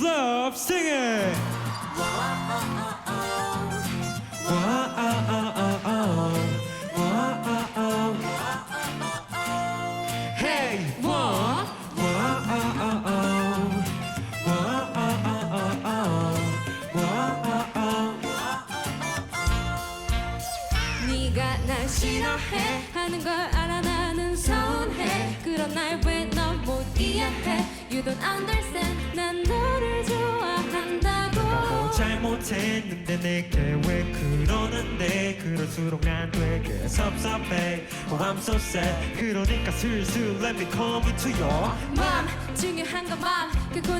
Love, sing it. Hey, 뭐? 네가 날 싫어해 하는 걸 알아 나는 서운해 그런 날 왜 넌못 이해 내게 왜 그러는데 그럴수록 난 되게 섭섭해. Oh I'm so sad. 그러니까 슬슬 let me come into your 맘 중요한 건맘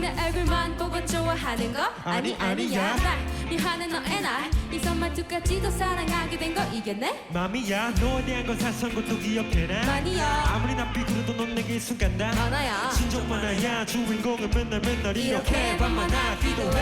내 얼굴만 보고 좋아하는 거? 아니 아니, 아니야. 날 미안해 너의 날 이 선 말투까지도 사랑하게 된 거 이겠네? 맘이야. 너에 대한 건 사소한 것도 기억해나 많이야. 아무리 나 비굴어도 넌 내게 순간 다. 많아야. 진정 많아야 주인공은 맨날 맨날 이렇게 밤만 밤마다 기도 해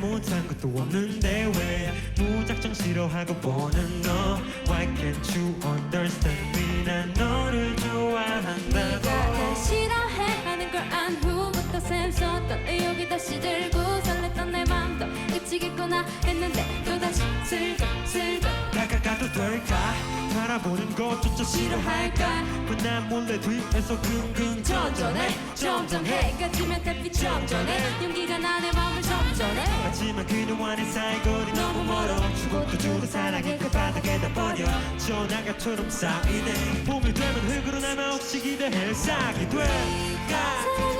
잘못한 것도 없는데 왜 무작정 싫어하고 보는 너? Why can't you understand 끝이겠구나 했는데 또다시 슬금슬금 다가가도 될까? 바라보는 것조차 싫어할까? 뻔난 몰래 뒤에서 긍긍 점점해. 점점 해가 지면 달빛 점점해. 용기가 나내 맘을 점점해. 하지만 그녀와 내 사이 거리 너무 멀어. 죽어도 주는 사랑의 그 바닥에다 버려. 전화가처럼 쌓이네. 봄이 되면 흙으로 남아 혹시 기대해. 싹이 될까